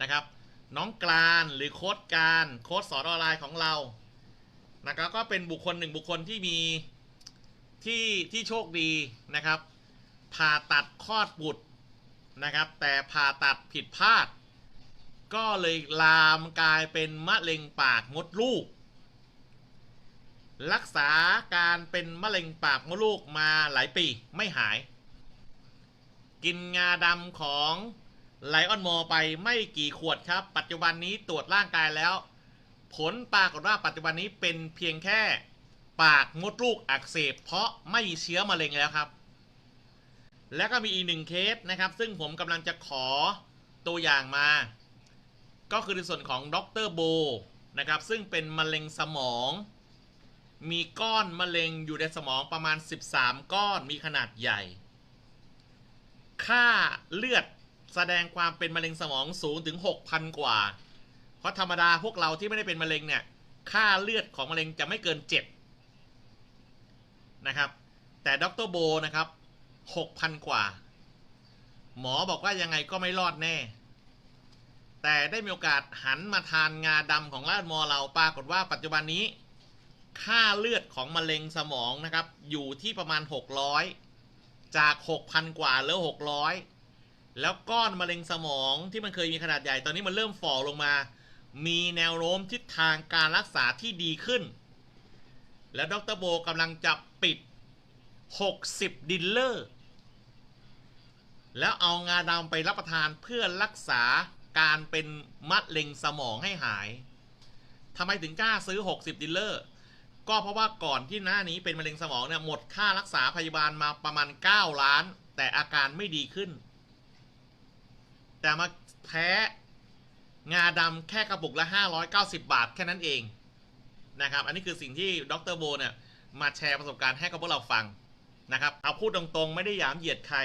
นะครับ น้องกลานหรือโค้ดการโค้ดสอนออนไลน์ของเรานะครับก็เป็นบุคคลหนึ่งบุคคลที่มีที่ที่โชคดีนะครับ ผ่าตัดคลอดบุตรนะครับ แต่ผ่าตัดผิดพลาด ก็เลยลามกลายเป็นมะเร็งปากมดลูก รักษาการเป็นมะเร็งปากมดลูกมาหลายปีไม่หาย กินงาดำของ ไลออนมอไปไม่กี่ขวดครับ ปัจจุบันนี้ตรวจร่างกายแล้ว ผลปรากฏว่าปัจจุบันนี้เป็นเพียงแค่ปากมดลูกอักเสบเพราะไม่มีเชื้อมะเร็งแล้วครับ แล้วก็มีอีกหนึ่งเคสนะครับ ซึ่งผมกำลังจะขอตัวอย่างมา ก็คือในส่วนของดรโบนะครับ ซึ่งเป็นมะเร็งสมอง มีก้อนมะเร็งอยู่ในสมองประมาณ 13 ก้อนมีขนาดใหญ่ ค่าเลือด แสดงความเป็นมะเร็งสมองสูงถึง 6,000 กว่า เพราะธรรมดาพวกเราที่ไม่ได้เป็นมะเร็งเนี่ย ค่าเลือดของมะเร็งจะไม่เกิน 7 นะครับ แต่ดรโบนะครับ 6,000 กว่า หมอบอกว่ายังไงก็ไม่รอดแน่ แต่ได้มีโอกาสหันมาทานงาดำของราชมอเราปรากฏว่าปัจจุบันนี้ ค่าเลือดของมะเร็งสมองนะครับ อยู่ที่ประมาณ 600 จาก 6,000 กว่าเหลือ 600 แล้วก้อนมะเร็งสมองที่มันเคยมีขนาดใหญ่ตอนนี้มันเริ่มฝ่อลงมา มีแนวโน้มทิศทางการรักษาที่ดีขึ้น แล้วดรโบกำลังจะปิด 60 ดิลเลอร์ แล้วเอางาดำไปรับประทานเพื่อรักษาการเป็นมะเร็งสมองให้หายทำไมถึงกล้าซื้อ 60 ดิลเลอร์ ก็เพราะว่าก่อนที่หน้านี้เป็นมะเร็งสมองเนี่ยหมดค่ารักษาพยาบาลมาประมาณ 9 ล้าน แต่อาการไม่ดีขึ้น แต่มาแพ้งาดำแค่กระปุกละ 590 บาทแค่นั้นเองนะครับ อันนี้คือสิ่งที่ดรโบเนี่ยมาแชร์ประสบการณ์ให้กับพวกเราฟังนะครับ เอาพูดตรงๆ ไม่ได้หยามเหยียดใคร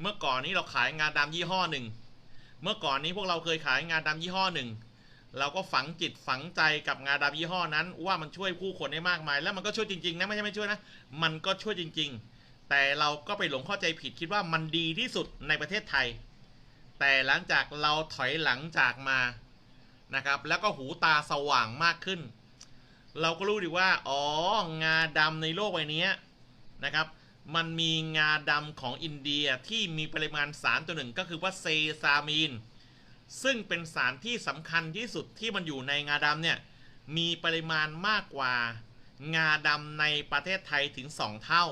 เมื่อก่อนนี้เราขายงาดำยี่ห้อหนึ่ง เมื่อก่อนนี้พวกเราเคยขายงาดำยี่ห้อหนึ่ง เราก็ฝังจิตฝังใจกับงาดำยี่ห้อนั้น ว่ามันช่วยผู้คนได้มากมาย แล้วมันก็ช่วยจริงๆนะไม่ใช่ไม่ช่วยนะ มันก็ช่วยจริง ๆ แต่เราก็ไปหลงเข้าใจผิดคิดว่ามันดีที่สุดในประเทศไทย แต่หลังจากเราถอยหลังจากมานะครับ แล้วก็หูตาสว่างมากขึ้น เราก็รู้ดีว่า อ๋องาดำในโลกใบนี้นะครับ มันมีงาดำของอินเดียที่มีปริมาณสารตัวหนึ่งก็คือว่าเซซามีน ซึ่งเป็นสารที่สำคัญที่สุดที่มันอยู่ในงาดำเนี่ย มีปริมาณมากกว่างาดำในประเทศไทยถึง 2 เท่า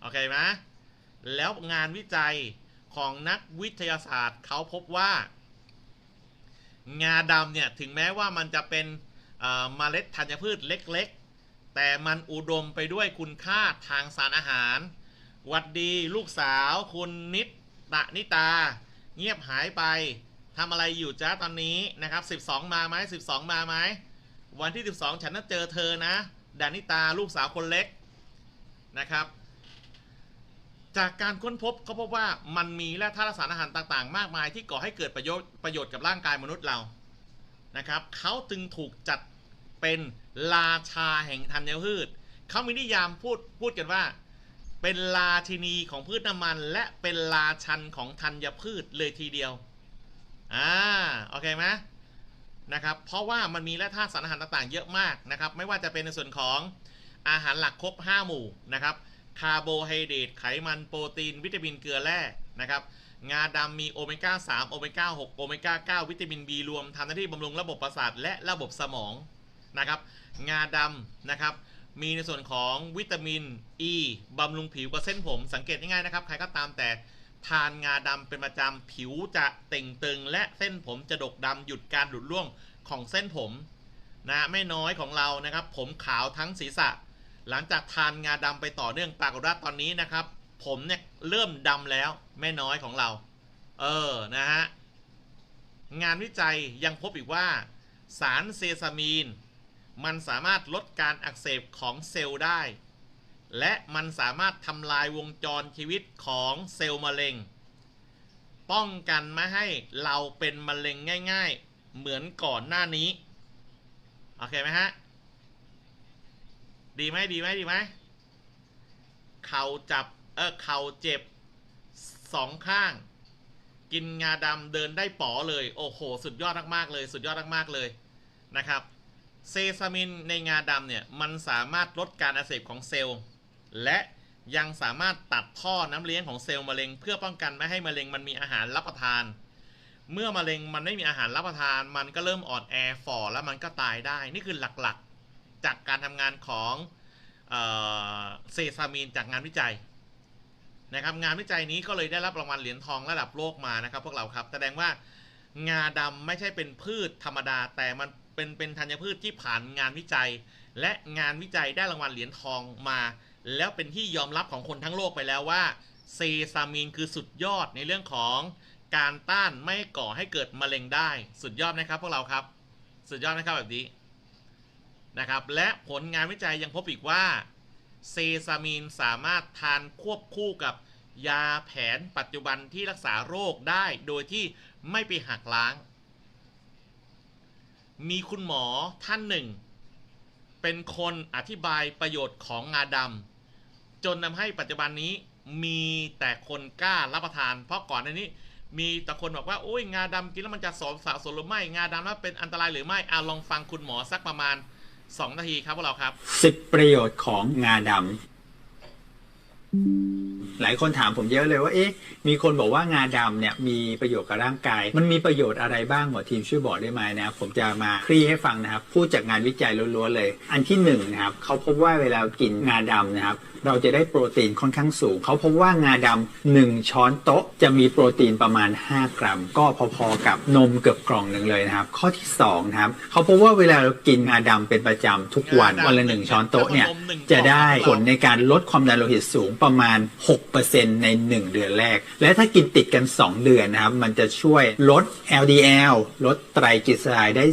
โอเคไหมแล้วงานวิจัย ของนักวิทยาศาสตร์เขาพบว่า งาดำเนี่ยถึงแม้ว่ามันจะเป็นเอ่อเมล็ดธัญพืชเล็กๆ แต่มันอุดมไปด้วยคุณค่าทางสารอาหาร วัดดีลูกสาวคุณนิตตะนิตา เงียบหายไปทำอะไรอยู่จ้าตอนนี้นะครับ 12 มาไหม12 มาไหมวันที่ 12 ฉันน่าเจอเธอนะ ดานิตาลูกสาวคนเล็กนะครับ จากการค้นพบก็พบว่ามันมีแร่ธาตุสารอาหารต่างๆ มากมายที่ก่อให้เกิดประโยชน์ประโยชน์กับร่างกายมนุษย์เรานะครับเขาจึงถูกจัดเป็นราชาแห่งธัญพืชเขามีนิยามพูดพูดกันว่า เป็นราชินีของพืชน้ำมัน และเป็นราชันของธัญพืชเลยทีเดียวอ่าโอเคไหมนะครับเพราะว่ามันมีแร่ธาตุสารอาหารต่างๆ เยอะมากนะครับไม่ว่าจะเป็นในส่วนของอาหารหลักครบ 5 หมู่นะครับ คาร์โบไฮเดรตไขมันโปรตีน วิตามินเกลือแร่นะครับงาดำมีโอเมก้า 3 โอเมก้า 6 โอเมก้า 9 วิตามิน B รวมทำหน้าที่บำรุงระบบประสาทและระบบสมองนะครับงาดำนะครับมีในส่วนของวิตามิน E บำรุงผิวกับเส้นผม สังเกตง่ายๆนะครับ ใครก็ตามแต่ทานงาดำเป็นประจำผิวจะเต่งตึง และเส้นผมจะดกดำหยุดการหลุดร่วงของเส้นผมนะไม่น้อยของเรานะครับ ผมขาวทั้งศีรษะ หลังจากทานงาดำไปต่อเนื่องปรากฏว่าตอนนี้นะครับ ผมเนี่ยเริ่มดำแล้วแม่น้อยของเรา เออนะฮะงานวิจัยยังพบอีกว่า สารเซซามีน มันสามารถลดการอักเสบของเซลล์ได้ และมันสามารถทำลายวงจรชีวิตของเซลล์มะเร็ง ป้องกันไม่ให้เราเป็นมะเร็งง่าย ๆ เหมือนก่อนหน้านี้ โอเคไหมฮะ ดีไหมดีไหมดีไหมเข่าจับเออเข่าเจ็บสองข้าง กินงาดำเดินได้ป๋อเลย โอ้โห สุดยอดมากๆเลย สุดยอดมากๆเลยนะครับ เซซามินในงาดำเนี่ย มันสามารถลดการอักเสบของเซลล์ และยังสามารถตัดท่อน้ำเลี้ยงของเซลล์มะเร็ง เพื่อป้องกันไม่ให้มะเร็งมันมีอาหารรับประทาน เมื่อมะเร็งมันไม่มีอาหารรับประทาน มันก็เริ่มอ่อนแอฝ่อแล้วมันก็ตายได้ นี่คือหลักๆ จากการทำงานของเซซามินจากงานวิจัยนะครับงานวิจัยนี้ก็เลยได้รับรางวัลเหรียญทองระดับโลกมานะครับ พวกเราครับแสดงว่างาดำไม่ใช่เป็นพืชธรรมดา แต่มันเป็นเป็นธัญพืชที่ผ่านงานวิจัย และงานวิจัยได้รางวัลเหรียญทองมา แล้วเป็นที่ยอมรับของคนทั้งโลกไปแล้วว่าเซซามีนคือสุดยอดในเรื่องของการต้านไม่ก่อให้เกิดมะเร็งได้ สุดยอดนะครับพวกเราครับ สุดยอดนะครับแบบนี้ นะครับ และผลงานวิจัยยังพบอีกว่า เซซามีนสามารถทานควบคู่กับยาแผนปัจจุบันที่รักษาโรคได้โดยที่ไม่ไปหักล้าง มีคุณหมอท่านหนึ่ง เป็นคนอธิบายประโยชน์ของงาดำจนทำให้ปัจจุบันนี้มีแต่คนกล้ารับประทาน เพราะก่อนหน้านี้มีแต่คนบอกว่าโอ้ยงาดำกินแล้วมันจะสมสะสมหรือไม่งาดำแล้วเป็นอันตรายหรือไม่เอาลองฟังคุณหมอสักประมาณ 2 นาทีครับพวกเราครับสิบประโยชน์ของงาดำ หลายคนถามผมเยอะเลยว่าเอ๊ะมีคนบอกว่างาดำเนี่ยมีประโยชน์กับร่างกาย มันมีประโยชน์อะไรบ้างหมอทีมช่วยบอกได้ไหมนะครับผมจะมาคลี่ให้ฟังนะครับพูดจากงานวิจัยล้วนๆเลย อันที่หนึ่งนะครับเขาพบว่าเวลากินงาดำนะครับเราจะได้โปรตีนค่อนข้างสูง เขาพบว่างาดำหนึ่งช้อนโต๊ะ จะมีโปรตีนประมาณ 5 กรัม ก็พอๆกับนมเกือบกล่องหนึ่งเลยนะครับ ข้อที่สองนะครับเขาพบว่าเวลาเรากินงาดำเป็นประจำทุกวันงาดำวันละหนึ่งช้อนโต๊ะเนี่ยแล้วก็นมหนึ่งจะได้กล่ผองลในการลดความดันโลหิตสูงประมาณ 6%ใน 1 เดือนแรก และถ้ากินติดกัน 2 เดือนนะครับ มันจะช่วยลด LDL ลดไตรกลีเซอไรด์ได้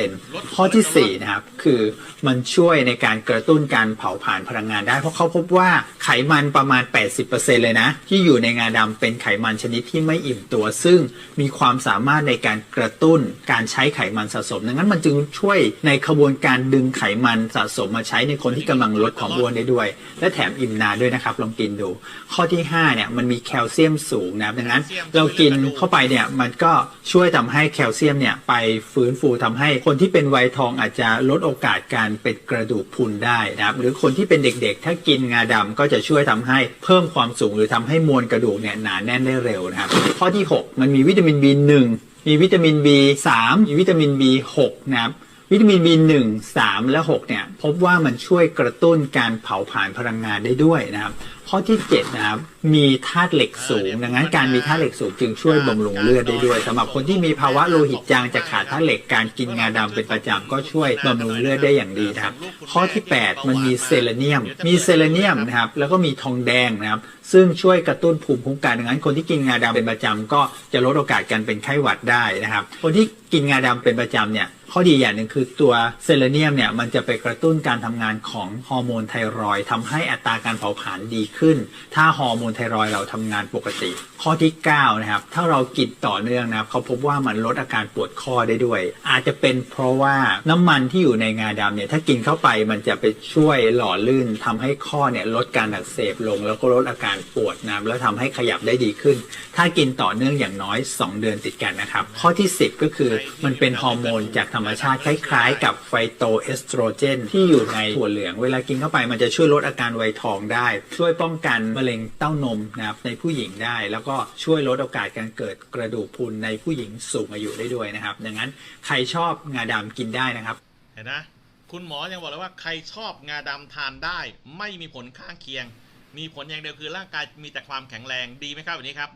10%ข้อทีสี่ 4 นะครับ คือมันช่วยในการกระตุ้นการเผาผลาญพลังงานได้ เพราะเขาพบว่าไขมันประมาณ 80%เลยนะ ที่อยู่ในงาดำเป็นไขมันชนิดที่ไม่อิ่มตัว ซึ่งมีความสามารถในการกระตุ้นการใช้ไขมันสะสม ดังนั้นมันจึงช่วยในขบวนการดึงไขมันสะสมมาใช้ในคนที่กำลังลดความอ้วนได้ด้วย และแถมอิ่มนานด้วยนะครับลองกินดูข้อที่5เนี่ยมันมีแคลเซียมสูงนะครับดังนั้นแคลเซียมเรากินช่วยเรื่องกระดูกเข้าไปเนี่ยมันก็ช่วยทำให้แคลเซียมเนี่ยไปฟื้นฟูทำให้คนที่เป็นวัยทองอาจจะลดโอกาสการเป็นกระดูกพรุนได้นะครับหรือคนที่เป็นเด็กๆ ถ้ากินงาดำก็จะช่วยทำให้เพิ่มความสูงหรือทำให้มวลกระดูกเนี่ยหนาแน่นได้เร็วนะครับ ข้อที่ 6 มันมีวิตามิน B1 มีวิตามิน B3 มีวิตามิน B6 นะครับวิตามิน B1 3 และ 6 เนี่ย พบว่ามันช่วยกระตุ้นการเผาผลาญพลังงานได้ด้วยนะครับ ข้อที่7นะครับมีธาตุเหล็กสูง ดังนั้นการมีธาตุเหล็กสูงจึงช่วยบำรุงเลือดได้ด้วยสำหรับคนที่มีภาวะโลหิตจางจากขาดธาตุเหล็กการกินงาดำเป็นประจำก็ช่วยบำรุงเลือดได้อย่างดีนะครับ ข้อที่ 8 มันมีเซเลเนียม มีเซเลเนียมนะครับแล้วก็มีทองแดงนะครับซึ่งช่วยกระตุ้นภูมิคุ้มกันดังนั้น คนที่กินงาดำเป็นประจำก็จะลดโอกาสการเป็นไข้หวัดได้นะครับ คนที่กินงาดำเป็นประจำเนี่ยข้อดีอย่างหนึ่งคือตัวเซเลเนียมเนี่ยมันจะไปกระตุ้นการทำงานของฮอร์โมนไทรอยด์ทำให้อัตราการเผาผลาญดีขึ้น ถ้าฮอร์โมนไทรอยเราทำงานปกติ ข้อที่9นะครับถ้าเรากินต่อเนื่องนะครับเขาพบว่ามันลดอาการปวดข้อได้ด้วย อาจจะเป็นเพราะว่าน้ำมันที่อยู่ในงาดำเนี่ยถ้ากินเข้าไปมันจะไปช่วยหล่อลื่นทำให้ข้อเนี่ยลดการอักเสบลง แล้วก็ลดอาการปวดนะแล้วทำให้ขยับได้ดีขึ้น ถ้ากินต่อเนื่องอย่างน้อย 2 เดือนติดกันนะครับข้อที่ 10 ก็คือมันเป็นฮอร์โมนจากธรรมชาติคล้ายๆ กับไฟโตเอสโตรเจนที่อยู่ในถั่วเหลือง เวลากินเข้าไปมันจะช่วยลดอาการไวทองได้ช่วยป้อง้องกันมะเร็งเต้านมนะครับในผู้หญิงได้ แล้วก็ช่วยลดโอกาสการเกิดกระดูกพรุนในผู้หญิงสูงอายุได้ด้วยนะครับ ดังนั้นใครชอบงาดำกินได้นะครับ เห็นนะคุณหมอยังบอกเลยว่าใครชอบงาดำทานได้ ไม่มีผลข้างเคียง มีผลอย่างเดียวคือร่างกายมีแต่ความแข็งแรงดีไหมครับวันนี้ครับ